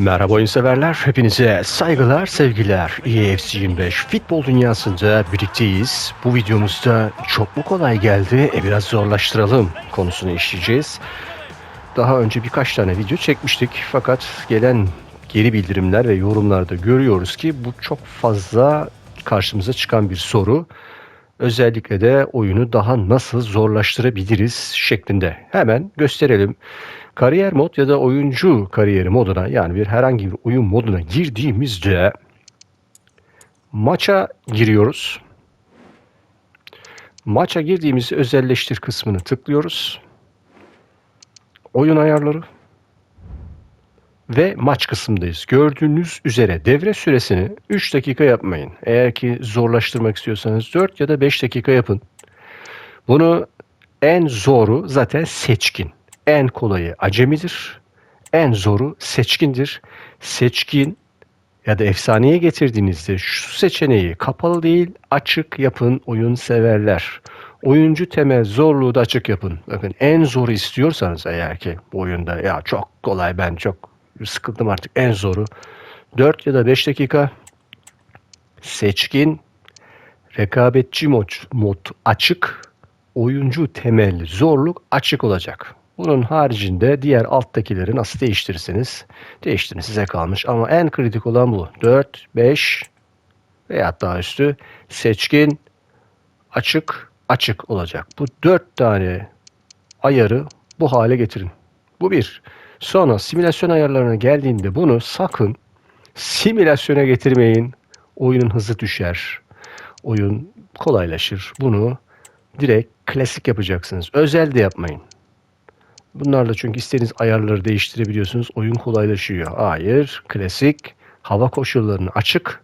Merhaba oyun severler, hepinize saygılar, sevgiler. EFC 25 futbol dünyasında birlikteyiz. Bu videomuzda çok mu kolay geldi, e biraz zorlaştıralım konusunu işleyeceğiz. Daha önce birkaç tane video çekmiştik fakat gelen geri bildirimler ve yorumlarda görüyoruz ki bu çok fazla karşımıza çıkan bir soru. Özellikle de oyunu daha nasıl zorlaştırabiliriz şeklinde. Hemen gösterelim. Kariyer mod ya da oyuncu kariyeri moduna yani bir herhangi bir oyun moduna girdiğimizde maça giriyoruz. Maça girdiğimiz özelleştir kısmını tıklıyoruz. Oyun ayarları ve maç kısmındayız. Gördüğünüz üzere devre süresini 3 dakika yapmayın. Eğer ki zorlaştırmak istiyorsanız 4 ya da 5 dakika yapın. Bunu en zoru zaten seçkin. En kolayı acemidir. En zoru seçkindir. Seçkin ya da efsaneye getirdiğinizde şu seçeneği kapalı değil açık yapın oyun severler. Oyuncu temel zorluğu da açık yapın. Bakın en zoru istiyorsanız eğer ki bu oyunda ya çok kolay ben çok sıkıldım artık en zoru. 4 ya da 5 dakika seçkin rekabetçi mod, mod açık oyuncu temelli zorluk açık olacak. Bunun haricinde diğer alttakileri nasıl değiştirirseniz değiştirin size kalmış. Ama en kritik olan bu. 4, 5 veya daha üstü seçkin, açık, açık olacak. Bu 4 tane ayarı bu hale getirin. Bu bir. Sonra simülasyon ayarlarına geldiğinde bunu sakın simülasyona getirmeyin. Oyunun hızı düşer. Oyun kolaylaşır. Bunu direkt klasik yapacaksınız. Özel de yapmayın. Bunlarla çünkü istediğiniz ayarları değiştirebiliyorsunuz. Oyun kolaylaşıyor. Hayır, klasik, hava koşullarını açık.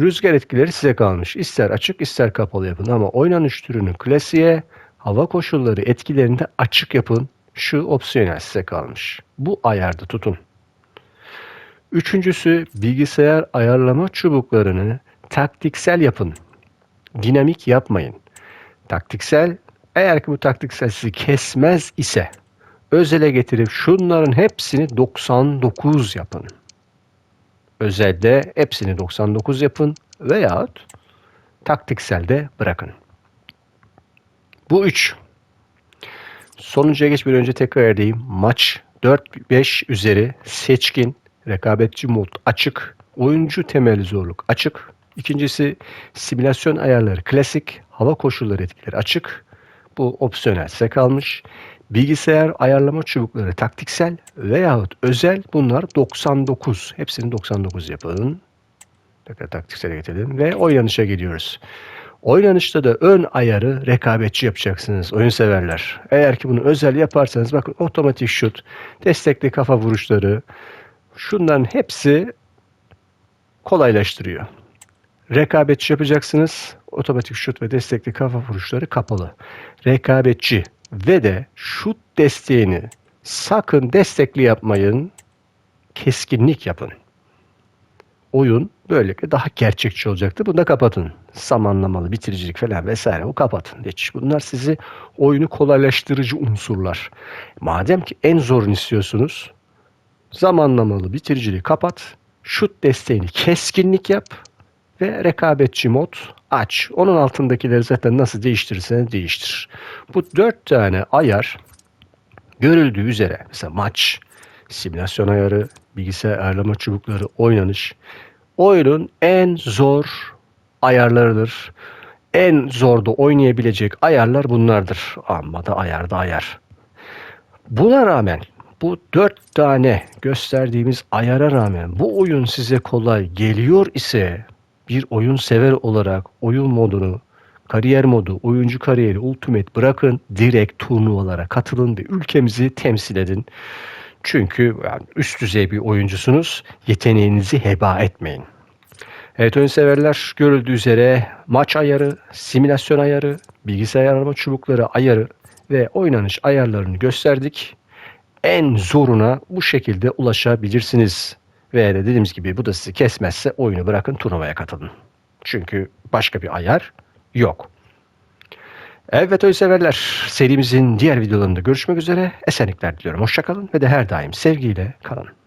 Rüzgar etkileri size kalmış. İster açık ister kapalı yapın ama oynanış türünü klasiğe, hava koşulları etkilerini de açık yapın. Şu opsiyonel size kalmış. Bu ayarda tutun. Üçüncüsü bilgisayar ayarlama çubuklarını taktiksel yapın. Dinamik yapmayın. Taktiksel eğer ki bu taktiksel sizi kesmez ise özele getirip şunların hepsini 99 yapın. Özelde hepsini 99 yapın veyahut taktikselde bırakın. Bu 3. Sonuncuya geçmeden önce tekrar edeyim. Maç 4-5 üzeri seçkin, rekabetçi mod açık, oyuncu temeli zorluk açık. İkincisi simülasyon ayarları klasik, hava koşulları etkileri açık. Bu opsiyonel size kalmış. Bilgisayar ayarlama çubukları taktiksel veyahut özel bunlar 99. Hepsini 99 yapın. Tekrar taktiksele getirelim ve oynanışa geliyoruz. Oynanışta da ön ayarı rekabetçi yapacaksınız oyun severler. Eğer ki bunu özel yaparsanız bakın otomatik şut, destekli kafa vuruşları şunların hepsi kolaylaştırıyor. Rekabetçi yapacaksınız. Otomatik şut ve destekli kafa vuruşları kapalı. Rekabetçi ve de şut desteğini sakın destekli yapmayın. Keskinlik yapın. Oyun böylelikle daha gerçekçi olacaktır. Bunu da kapatın. Zamanlamalı, bitiricilik falan vesaire o kapatın. Geç. Bunlar sizi oyunu kolaylaştırıcı unsurlar. Madem ki en zorunu istiyorsunuz zamanlamalı, bitiriciliği kapat. Şut desteğini keskinlik yap ve rekabetçi mod aç. Onun altındakileri zaten nasıl değiştirirsen değiştir. Bu dört tane ayar görüldüğü üzere mesela maç, simülasyon ayarı, bilgisayar ayarlama çubukları, oynanış oyunun en zor ayarlarıdır. En zorda oynayabilecek ayarlar bunlardır. Amma da ayar da ayar. Buna rağmen bu dört tane gösterdiğimiz ayara rağmen bu oyun size kolay geliyor ise bir oyun sever olarak oyun modunu, kariyer modu, oyuncu kariyeri, ultimate bırakın. Direkt turnuvalara katılın ve ülkemizi temsil edin. Çünkü yani üst düzey bir oyuncusunuz. Yeteneğinizi heba etmeyin. Evet oyun severler görüldüğü üzere maç ayarı, simülasyon ayarı, bilgisayar arama çubukları ayarı ve oynanış ayarlarını gösterdik. En zoruna bu şekilde ulaşabilirsiniz. Ve de dediğimiz gibi bu da sizi kesmezse oyunu bırakın turnuvaya katılın. Çünkü başka bir ayar yok. Evet oyun severler serimizin diğer videolarında görüşmek üzere. Esenlikler diliyorum. Hoşçakalın ve de her daim sevgiyle kalın.